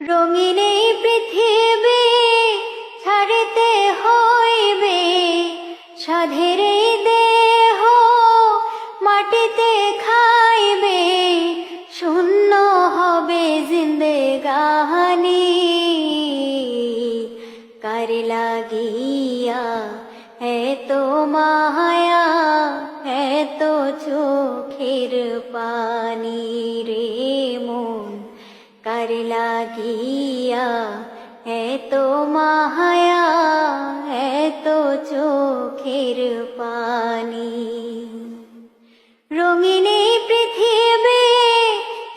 রঙিনী পৃথিবী ছাড়িতে হইবে, সাধের দেহ মাটিতে খাইবে, শূন্য হবে জিন্দেগানি কার লাগিয়া এত মায়া দিয়া এত মাহায়া এত চোখের পানি। রঙিনী পৃথিবী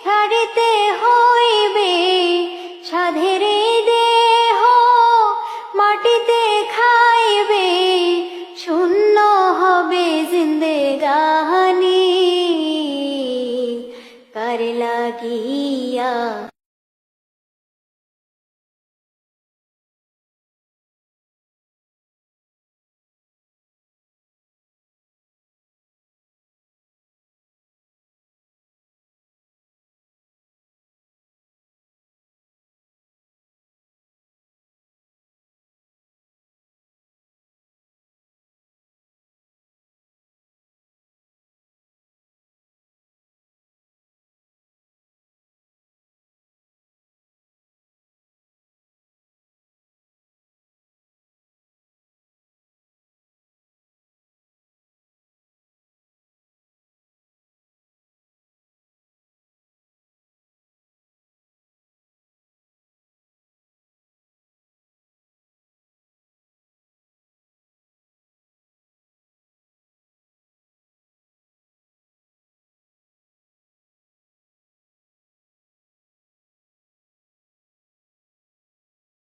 ছাড়িতে হইবে, সাধের দেহ মাটিতে খাইবে, শূন্য হবে জিন্দেগানি। কার লাগিয়া